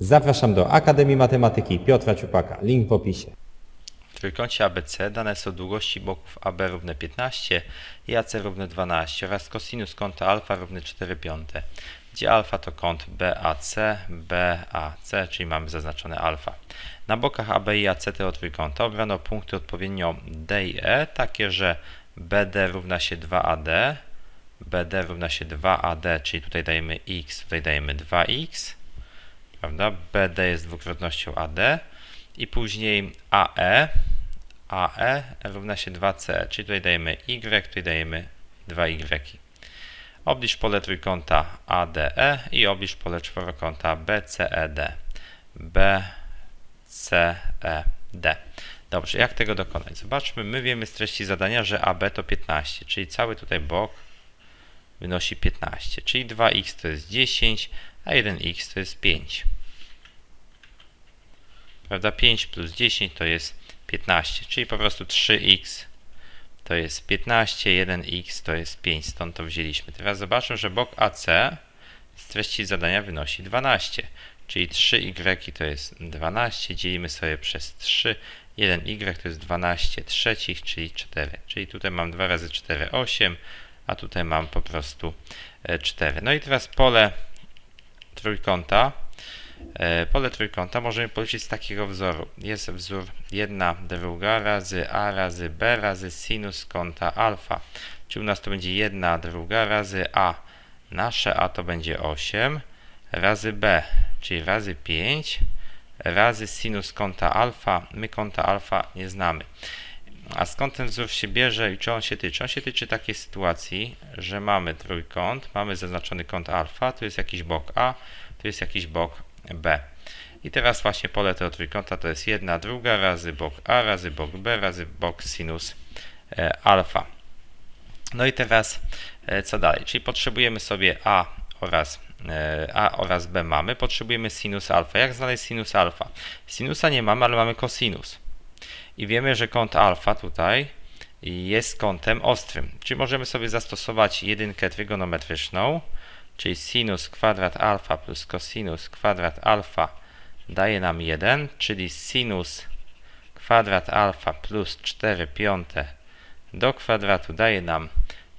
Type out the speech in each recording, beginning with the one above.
Zapraszam do Akademii Matematyki Piotra Ciupaka. Link w opisie. W trójkącie ABC dane są długości boków AB równe 15 i AC równe 12 oraz kosinus kąta alfa równy 4 piąte, gdzie alfa to kąt BAC, BAC, czyli mamy zaznaczone alfa. Na bokach AB i AC tego trójkąta obrano punkty odpowiednio D i E, takie że BD równa się 2AD, BD równa się 2AD, czyli tutaj dajemy x, tutaj dajemy 2x, prawda? BD jest dwukrotnością AD i później AE, AE równa się 2C, czyli tutaj dajemy Y, tutaj dajemy 2Y. Obliż pole trójkąta ADE i obliż pole czworokąta BCED. BCED. Dobrze, jak tego dokonać? Zobaczmy, my wiemy z treści zadania, że AB to 15, czyli cały tutaj bok wynosi 15, czyli 2x to jest 10, a 1x to jest 5. Prawda? 5 plus 10 to jest 15, czyli po prostu 3x to jest 15, 1x to jest 5, stąd to wzięliśmy. Teraz zobaczmy, że bok AC z treści zadania wynosi 12, czyli 3y to jest 12, dzielimy sobie przez 3, 1y to jest 12 trzecich, czyli 4, czyli tutaj mam 2 razy 4, 8, a tutaj mam po prostu 4. No i teraz pole trójkąta, E, Pole trójkąta możemy policzyć z takiego wzoru. Jest wzór 1 druga razy a razy b razy sinus kąta alfa. Czyli u nas to będzie 1 druga razy a. Nasze a to będzie 8 razy b, czyli razy 5 razy sinus kąta alfa. My kąta alfa nie znamy. A skąd ten wzór się bierze i czy on się tyczy? On się tyczy takiej sytuacji, że mamy trójkąt, mamy zaznaczony kąt alfa, tu jest jakiś bok a, tu jest jakiś bok b. I teraz właśnie pole tego trójkąta to jest 1 druga razy bok a razy bok b razy bok sinus e, alfa. No i teraz e, co dalej? Czyli potrzebujemy sobie a oraz e, a oraz b mamy, potrzebujemy sinus alfa. Jak znaleźć sinus alfa? Sinusa nie mamy, ale mamy cosinus. I wiemy, że kąt alfa tutaj jest kątem ostrym. Czyli możemy sobie zastosować jedynkę trygonometryczną, czyli sinus kwadrat alfa plus cosinus kwadrat alfa daje nam 1, czyli sinus kwadrat alfa plus 4 piąte do kwadratu daje nam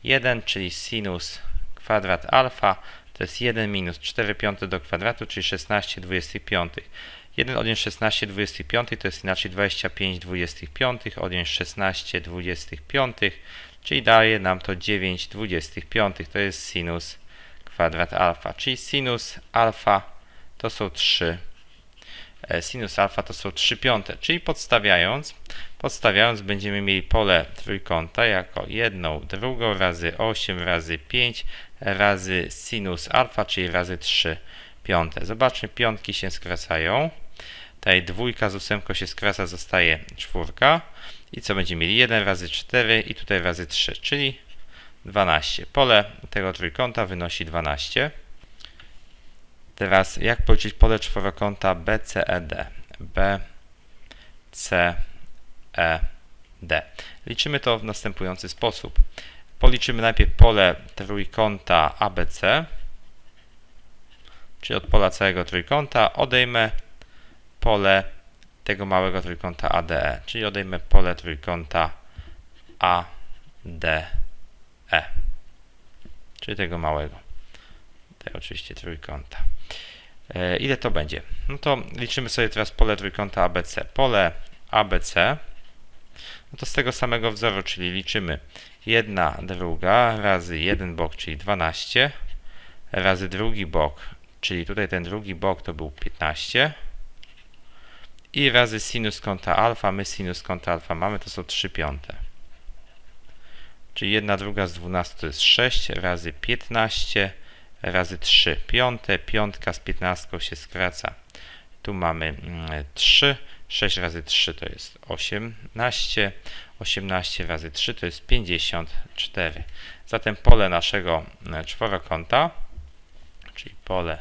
1, czyli sinus kwadrat alfa to jest 1 minus 4 piąte do kwadratu, czyli 16 25. 1 odjąć 16 25 to jest inaczej 25 25, odjąć 16 25, czyli daje nam to 9 25. To jest sinus kwadrat alfa, czyli sinus alfa to są 3 sinus alfa to są 3 piąte, czyli podstawiając, podstawiając będziemy mieli pole trójkąta jako jedną drugą razy 8 razy 5 razy sinus alfa, czyli razy 3 piąte. Zobaczmy, piątki się skracają. Tutaj dwójka z ósemką się skraca, zostaje czwórka. I co będziemy mieli? 1 razy 4 i tutaj razy 3, czyli 12. Pole tego trójkąta wynosi 12. Teraz jak policzyć pole czworokąta BCED? BCED. Liczymy to w następujący sposób. Policzymy najpierw pole trójkąta ABC, czyli od pola całego trójkąta odejmę pole tego małego trójkąta ADE, czyli odejmę pole trójkąta ADE, czyli tego małego, tego oczywiście trójkąta. E, ile to będzie? No to liczymy sobie teraz pole trójkąta ABC. Pole ABC, no to z tego samego wzoru, czyli liczymy 1 druga razy jeden bok, czyli 12, razy drugi bok, czyli tutaj ten drugi bok to był 15, i razy sinus kąta alfa, my sinus kąta alfa mamy, to są 3 piąte. Czyli 1 druga z 12 to jest 6 razy 15 razy 3 piąte, piątka z 15 się skraca. Tu mamy 3, 6 razy 3 to jest 18, 18 razy 3 to jest 54. Zatem pole naszego czworokąta, czyli pole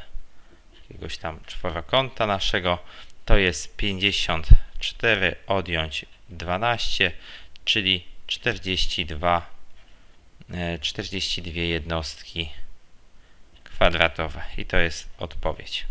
jakiegoś tam czworokąta naszego, to jest 54 odjąć 12, czyli 42, 42 jednostki kwadratowe. I to jest odpowiedź.